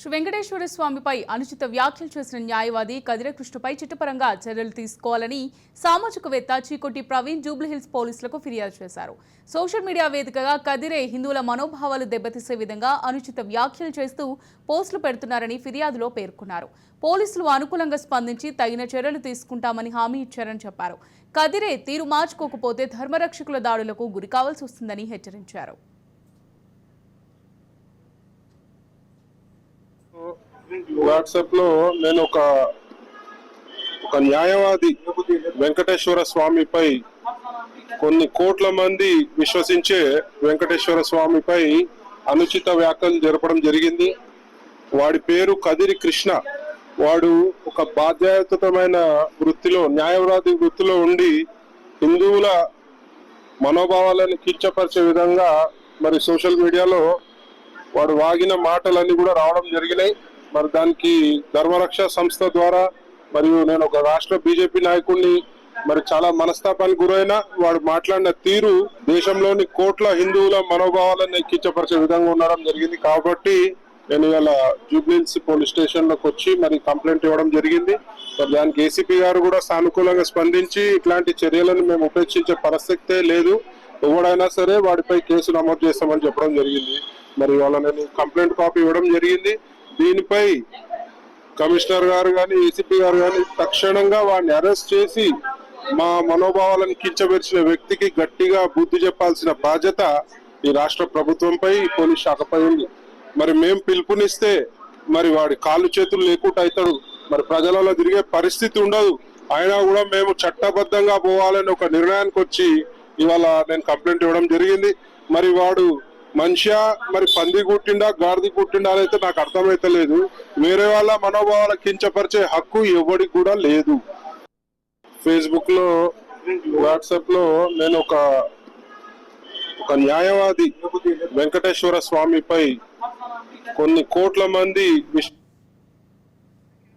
శ్రీ వెంకటేశ్వర స్వామిపై అనుచిత వ్యాఖ్యలు చేసిన న్యాయవాది కదిరకృష్ణపై చట్టపరంగా చర్యలు తీసుకోవాలని సామాజికవేత్త చీకొట్టి ప్రవీణ్ జూబ్లీహిల్స్ పోలీసులకు ఫిర్యాదు చేశారు. సోషల్ మీడియా వేదికగా కదిరే హిందువుల మనోభావాలు దెబ్బతీసే విధంగా అనుచిత వ్యాఖ్యలు చేస్తూ పోస్టులు పెడుతున్నారని ఫిర్యాదులో పేర్కొన్నారు. పోలీసులు అనుకూలంగా స్పందించి తగిన చర్యలు తీసుకుంటామని హామీ ఇచ్చారని చెప్పారు. కదిరే తీరు మార్చుకోకపోతే ధర్మరక్షకుల దాడులకు గురికావాల్సి వస్తుందని హెచ్చరించారు. వాట్సాప్లో నేను ఒక ఒక న్యాయవాది వెంకటేశ్వర స్వామిపై కొన్ని కోట్ల మంది విశ్వసించే వెంకటేశ్వర స్వామిపై అనుచిత వ్యాఖ్యలు జరపడం జరిగింది. వాడి పేరు కదిరి కృష్ణ. వాడు ఒక బాధ్యతమైన వృత్తిలో న్యాయవాది వృత్తిలో ఉండి హిందువుల మనోభావాలను కించపరిచే విధంగా మరి సోషల్ మీడియాలో వాడు వాగిన మాటలన్నీ కూడా రావడం జరిగినాయి. మరి దానికి ధర్మరక్ష సంస్థ ద్వారా మరియు నేను ఒక రాష్ట్ర బీజేపీ నాయకుడిని మరి చాలా మనస్తాపానికి గురైన వాడు మాట్లాడిన తీరు దేశంలోని కోట్ల హిందువుల మనోభావాలను ఎక్కించపరిచే విధంగా ఉండడం జరిగింది. కాబట్టి నేను ఇవాళ జూబ్లీహిల్స్ పోలీస్ స్టేషన్లోకి వచ్చి మరి కంప్లైంట్ ఇవ్వడం జరిగింది. మరి దానికి ఏసీపీ గారు కూడా సానుకూలంగా స్పందించి ఇట్లాంటి చర్యలను మేము ఉపేక్షించే పరిస్థితే లేదు. ఎవడైనా సరే వాడిపై కేసు నమోదు చేస్తామని చెప్పడం జరిగింది. మరి వాళ్ళ నేను కంప్లైంట్ కాపీ ఇవ్వడం జరిగింది. దీనిపై కమిషనర్ గారు కానీ ఏసీపీ గారు కానీ తక్షణంగా వాడిని అరెస్ట్ చేసి మా మనోభావాలను కించబెరిచిన వ్యక్తికి గట్టిగా బుద్ధి చెప్పాల్సిన బాధ్యత ఈ రాష్ట్ర ప్రభుత్వంపై పోలీస్ శాఖపై ఉంది. మరి మేం పిలుపునిస్తే మరి వాడి కాళ్ళు చేతులు లేకుండా అవుతాడు మరి ప్రజలలో తిరిగే పరిస్థితి ఉండదు. అయినా కూడా మేము చట్టబద్ధంగా పోవాలని ఒక నిర్ణయానికి వచ్చి ఇవాళ నేను కంప్లైంట్ ఇవ్వడం జరిగింది. మరి వాడు మంచిగా మరి పంది కుట్టిండా గాడిది కుట్టిండా అయితే నాకు అర్థమైతే లేదు. వేరే వాళ్ళ మనోభావాల కించపరిచే హక్కు ఎవరికి కూడా లేదు. ఫేస్బుక్లో వాట్సాప్లో నేను ఒక ఒక న్యాయవాది వెంకటేశ్వర స్వామిపై కొన్ని కోట్ల మంది విశ్వ